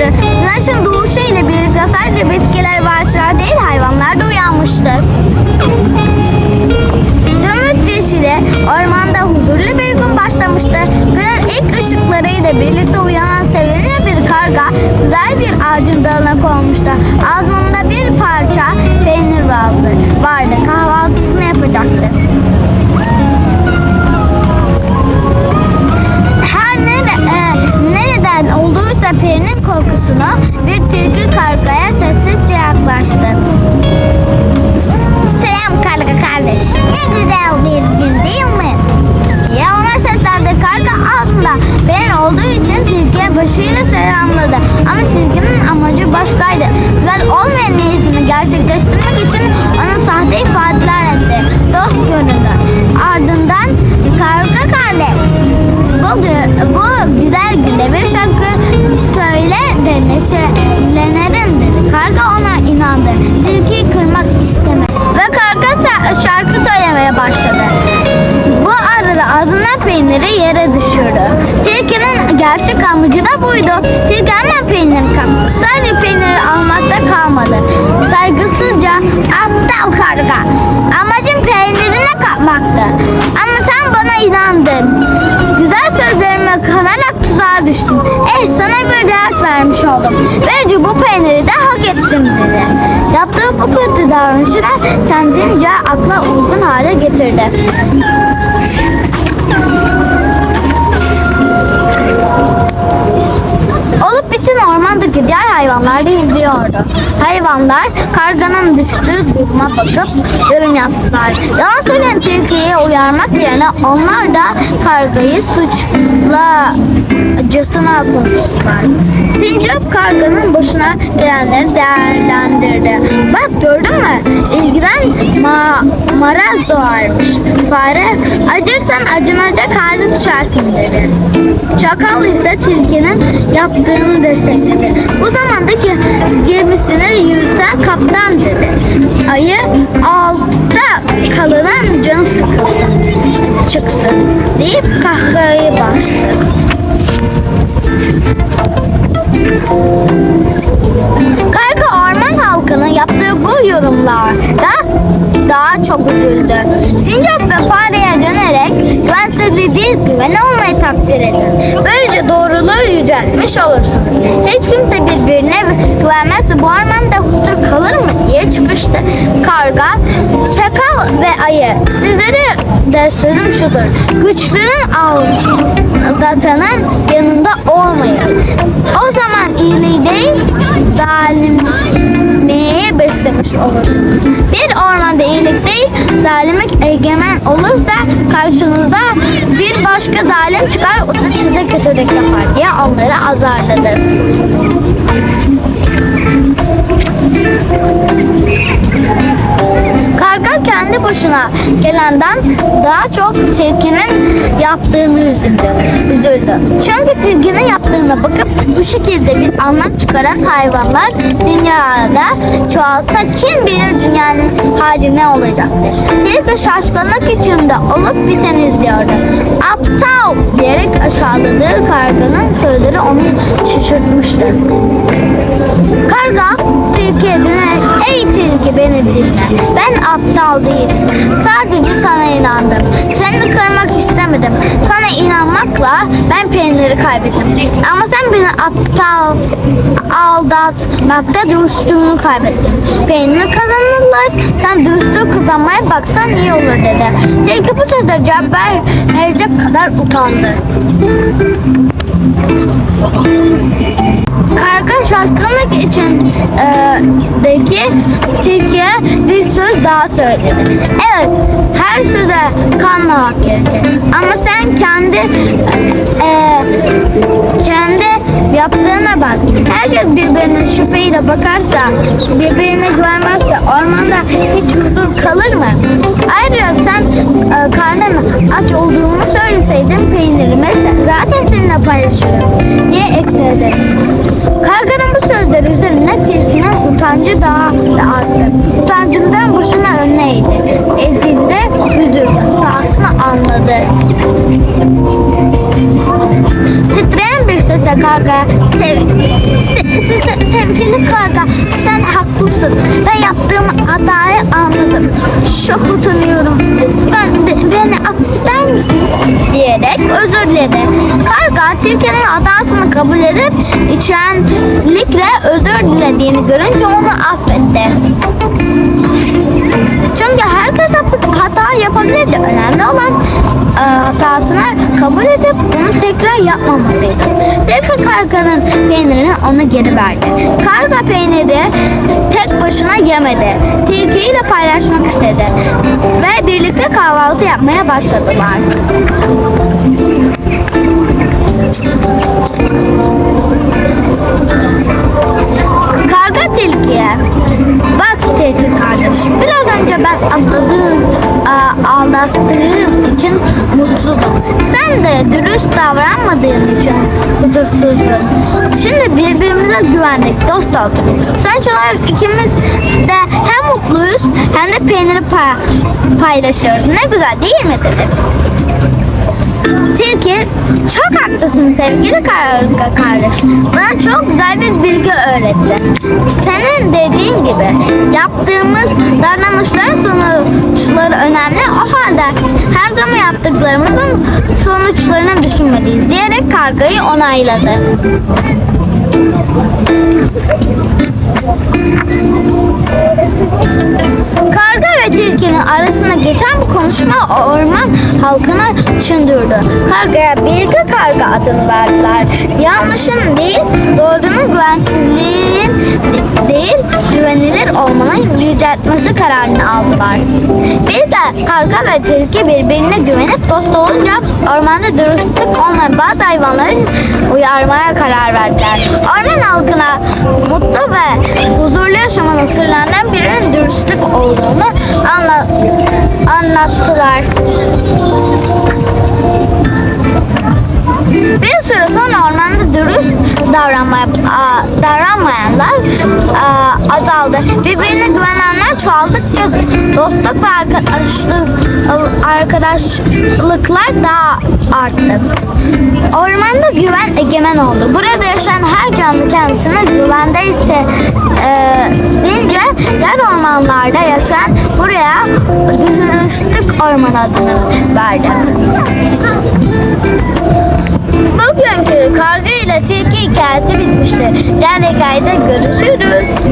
yapmıştı. Güneşin doğuşu ile birlikte sadece bitkiler ve ağaçlar güzel günde bir şarkı söyle de neşelenirim dedi. Karga ona inandı. Tilkiyi kırmak istemedi. Ve karga şarkı söylemeye başladı. Bu arada ağzına peyniri yere düşürdü. Tilkinin gerçek amacı da buydu. Tilki hemen peyniri kaptı. Sadece peyniri almakta kalmadı. Saygısızca aptal karga. Amacım peynirini kapmaktı. Ama sen bana inandın. Eh sana bir ders vermiş oldum. Böylece bu peyniri de hak ettim dedi. Yaptığı bu kötü davranışını kendince akla uygun hale getirdi. Ormandaki diğer hayvanlar da izliyordu. Hayvanlar karganın düştüğü duruma bakıp yorum yaptılar. Yalan söyleyen tilkiyi uyarmak yerine onlar da kargayı suçlacasına konuştular. Sincap karganın başına gelenleri değerlendirdi. Bak gördün mü? İlgilen ma maraz doğarmış. Fare acırsan acınacak hale düşersin dedi. Çakal ise tilkinin yaptığını destekledi. Bu zamandaki gemisini yürüten kaptan dedi. Ayı altta kalanın can sıkılsın, çıksın deyip kahkahayı bastı. Yüceltmiş olursunuz. Hiç kimse birbirine güvenmezse bu ormanda huzur kalır mı diye çıkıştı. Karga, çakal ve ayı sizlere de sözüm şudur. Güçlünün aldatanın yanında başka zalim çıkar o da size kötülük yapar diye onları. Karga başına gelenden daha çok tilkinin yaptığını üzüldü. üzüldü. Çünkü tilkinin yaptığına bakıp bu şekilde bir anlam çıkaran hayvanlar dünyada çoğalsa kim bilir dünyanın hali ne olacaktı. Tilki şaşkınlık içinde olup biten izliyordu. Aptal diyerek aşağıladığı karganın sözleri onu şaşırtmıştı. Karga tilkiye dönerek ey tilki beni dinle. Ben aptal değilim. Sadece sana inandım. Seni kırmak istemedim. Sana inanmakla ben peyniri kaybettim. Ama sen beni aptal aldatmakta dürüstlüğünü kaybettin. Peynir kazanırlar. Sen dürüstlüğü kazanmaya baksan iyi olur dedi. Tilki bu sözleri cevap verecek kadar utandı. Karga şaşkınlık için e, deki tilkiye bir söz daha söyledi. Evet, her söze kanmamak gerekir. Ama sen kendi e, kendi yaptığına bak. Herkes birbirine şüpheyle bakarsa, birbirine güvenmezse ormanda hiç huzur kalır mı? Ayrıca sen e, karnın aç olduğunu söyleseydin peynirimi zaten seninle paylaşırım diye ekledi. Karganın bu sözleri üzerine tilkinin utancı daha da arttı. Utancından başına önüne eğdi. Ezildi, üzüldü. Hatasını anladı. Titreyen bir sesle karga sev, se, se, se- sevgili karga sen haklısın. Ben yaptığım hatayı anladım. Çok utanıyorum. De, beni misin? diyerek özür diledi. Karga tilkinin hatasını kabul edip içenlikle özür dilediğini görünce onu affetti. Çünkü herkes hata yapabilirdi. Önemli olan e, hatasını kabul edip onu tekrar yapmamasıydı. Tilki karganın peynirini ona geri verdi. Karga peyniri yemedi. Tilkiyle paylaşmak istedi. Ve birlikte kahvaltı yapmaya başladılar. Karga tilkiye. Bak tilki kardeş. Biraz önce ben atladığım, aldattığım için mutsuzum. Sen de dürüst davranmadığın için huzursuzdun. Şimdi birbirimize güvendik, dost olduk. Sonuç olarak ikimiz de hem mutluyuz hem de peyniri pa- paylaşıyoruz. Ne güzel değil mi dedi. Tilki çok haklısın sevgili kardeş. Bana çok güzel bir bilgi öğretti. Senin dediğin gibi yaptığımız davranışların sonuçları önemli. O halde her zaman yaptıklarımızın sonuçlarını düşünmeliyiz diyerek kargayı onayladı. Karga ve tilkinin arasında geçen bu konuşma orman halkına düşündürdü. Kargaya bilgi karga adını verdiler. Yanlışın değil, doğrunun güvensizliğin de- değil, güvenilir olmanın yüceltmesi kararını aldılar. Bir de karga ve tilki birbirine güvenip dost olunca ormanda dürüstlük olmayan bazı hayvanları uyarmaya karar verdiler. Orman halkına mutlu ve huzurlu yaşamanın sırlarından birinin dürüstlük olduğunu anlattılar. Bir süre sonra ormanda dürüst davranmaya, davranmayanlar a, azaldı. Birbirine güvenenler çoğaldıkça dostluk ve arkadaşlık, arkadaşlıklar daha arttı. Ormanda güven egemen oldu. Burada yaşayan her canlı kendisine güvende ise e, diğer ormanlarda yaşayan buraya dürüstlük orman adını verdi. Bugünkü karga ile tilki hikayesi bitmiştir. Diğer hikayede görüşürüz.